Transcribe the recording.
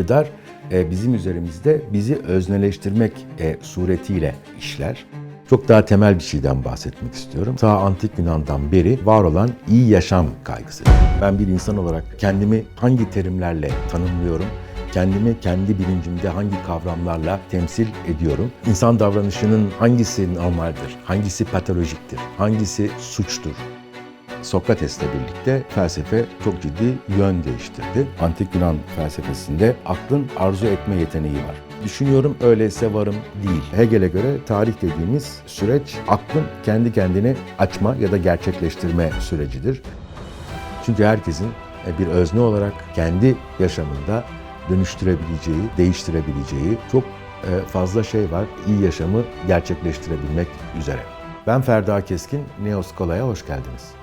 İktidar e, bizim üzerimizde bizi özneleştirmek e, suretiyle işler. Çok daha temel bir şeyden bahsetmek istiyorum. Ta antik Yunan'dan beri var olan iyi yaşam kaygısı. Ben bir insan olarak kendimi hangi terimlerle tanımlıyorum? Kendimi kendi bilincimde hangi kavramlarla temsil ediyorum? İnsan davranışının hangisi normaldir? Hangisi patolojiktir? Hangisi suçtur? Sokrates'le birlikte felsefe çok ciddi yön değiştirdi. Antik Yunan felsefesinde aklın arzu etme yeteneği var. Düşünüyorum öyleyse varım değil. Hegel'e göre tarih dediğimiz süreç aklın kendi kendini açma ya da gerçekleştirme sürecidir. Çünkü herkesin e, bir özne olarak kendi yaşamında dönüştürebileceği, değiştirebileceği çok e, fazla şey var. İyi yaşamı gerçekleştirebilmek üzere. Ben Ferda Keskin, Neoskola'ya hoş geldiniz.